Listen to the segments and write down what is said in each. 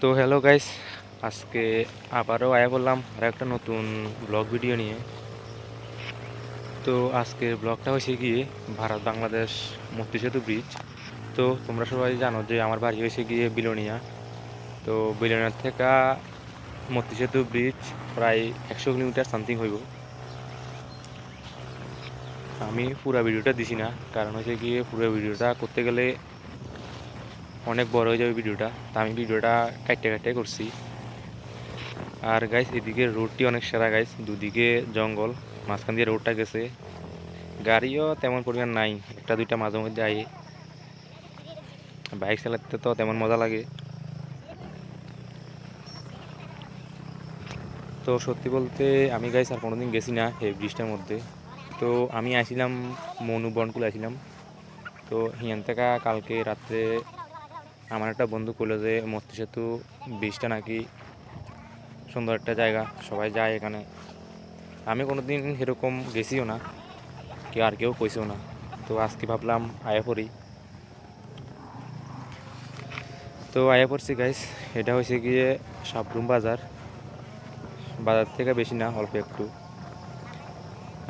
তো hello guys আজকে আবারও আয়া বললাম আর একটা নতুন ব্লগ ভিডিও নিয়ে। তো আজকের ব্লগটা হয়েছে গিয়ে ভারত বাংলাদেশ মৈত্রী সেতু ব্রিজ তো তোমরা সবাই জানো যে আমার বাড়ি হয়েছে গিয়ে বিলোনিয়া। তো বিলোনিয়ার থেকে মৈত্রী সেতু ব্রিজ প্রায় একশো কিলোমিটার সামথিং হইব। আমি পুরো ভিডিওটা দিছি না, কারণ হচ্ছে গিয়ে পুরো ভিডিওটা করতে গেলে অনেক বড় হয়ে যাবে ভিডিওটা। তা আমি ভিডিওটা কাটতে কাটতে করছি। আর গাইস এদিকে রোডটি অনেক সেরা গাইস দুদিকে জঙ্গল, মাঝখান দিয়ে রোডটা গেছে। গাড়িও তেমন পরিমাণ নাই। একটা দুইটা মাঝে মধ্যে আয়ে। বাইক চালাতে তো তেমন মজা লাগে। তো সত্যি বলতে আমি গাইস আর কোনোদিন গেছি না এই ব্রিজটার মধ্যে। তো আমি আসছিলাম মনু বনকুল আসছিলাম তো হিয়ান থেকে কালকে রাত্রে আমার একটা বন্ধু করল যে মস্তি সেতু ব্রিজটা নাকি সুন্দর একটা জায়গা, সবাই যায় এখানে। আমি কোনো দিন সেরকম গেছিও না, কেউ আর কেউ কইছেও না। তো আজকে ভাবলাম আয়া পড়ি। তো আয়া পড়ছি গাইস এটা হয়েছে গিয়ে সাবরুম বাজার। বাজার থেকে বেশি না, অল্প একটু।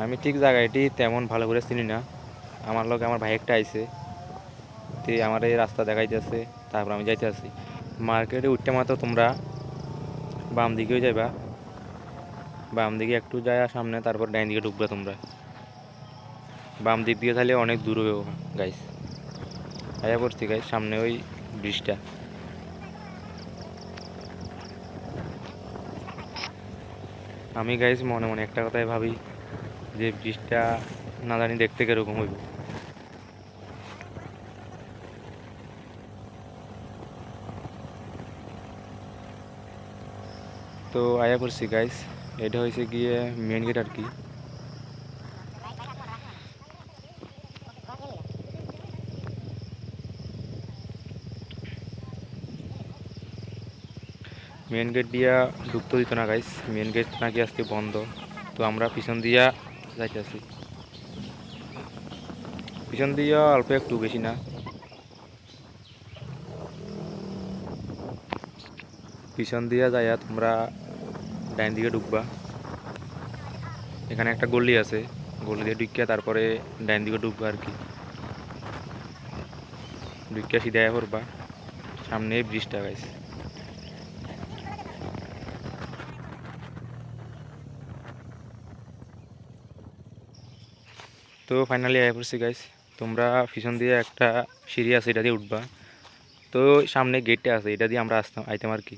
আমি ঠিক জায়গাটি তেমন ভালো করে চিনি না। আমার লগে আমার ভাই একটা আইছে। তে আমার এই রাস্তা দেখাইতেছে, তারপর আমি যাইতে আছি মার্কেটে উঠতে মাত্র তোমরা বাম দিকেও যাইবা। বাম দিকে একটু যায় সামনে, তারপর ডাইন দিকে ঢুকবে তোমরা। বাম দিক দিয়ে তাহলে অনেক দূর হয়েও গাইস আয়া করছি গাইস সামনে ওই ব্রিজটা আমি গাইস মনে মনে একটা কথাই ভাবি, যে ব্রিজটা না জানি দেখতে কীরকম হইব। তো আয়া করছি গাইস এটা হয়েছে গিয়ে মেন গেট আর কি। মেন গেট দিয়া ঢুকতে দিত না গাইস মেন গেট নাকি আজকে বন্ধ। তো আমরা পিছন দিয়া যাইতেছি। পিছন দিয়া অল্প একটু বেশি না। পিছন দিয়া যাইয়া তোমরা ডাইন দিকে ঢুকবা। এখানে একটা গলি আছে, গলি দিয়ে ঢুকিয়া তারপরে ডাইন দিকে ঢুকবা আর কি। ঢুকিয়া সিধা করবা সামনে ব্রিজটা গাইছে তো ফাইনালি আয়া পড়ছি গাইস তোমরা পিছন দিয়ে একটা সিঁড়ি আছে, এটা দিয়ে উঠবা। তো সামনে গেটটা আছে, এটা দিয়ে আমরা আসতাম, আইতাম আর কি।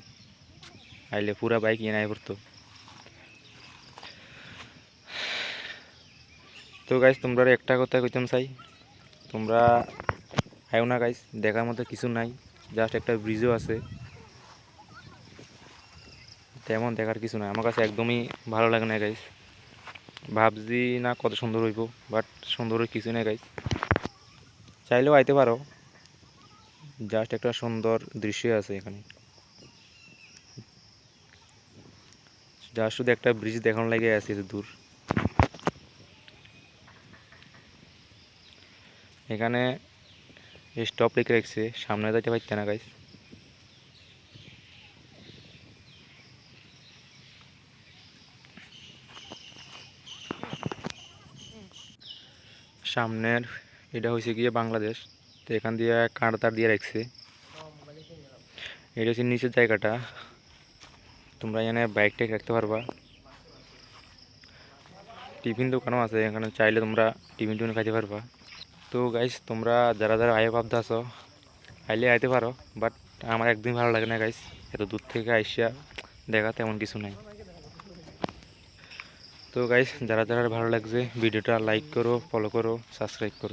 আইলে পুরা বাইক ইয়ে নাই পড়তো। তো গাইস তোমরা একটা কথা কইতাম চাই। তোমরা আয়ো না গাইস দেখার মতো কিছু নাই জাস্ট একটা ব্রিজও আছে। তেমন দেখার কিছু নাই, আমার কাছে একদমই ভালো লাগে না গাইস ভাবছি না কত সুন্দর হইব বাট সুন্দর কিছু নেই গাইস চাইলেও আইতে পারো। জাস্ট একটা সুন্দর দৃশ্য আছে এখানে। জাস্ট শুধু একটা ব্রিজ দেখানো লাগে আছে দূর। এখানে স্টপ লিখে রাখছে। সামনে যাইতে পারতে না গাইস সামনের এটা হয়েছে গিয়ে বাংলাদেশ। তো এখান দিয়ে কাঁটাতার দিয়ে রাখছে। এটা হচ্ছে নিচের জায়গাটা। তোমরা এখানে বাইক টাইক রাখতে পারবা। টিফিন দোকানও আছে, এখানে চাইলে তোমরা টিফিন টিফিন খাইতে পারবা। তো গাইস তোমরা যারা যারা আয় ভাবতে আসো আইলে আইতে পারো বাট আমার একদিন ভালো লাগে না গাইস এত দূর থেকে আইসিয়া দেখা তেমন কিছু নাই। তো গাইস যারা যারা ভালো লাগছে, ভিডিওটা লাইক করো ফলো করো সাবস্ক্রাইব করো।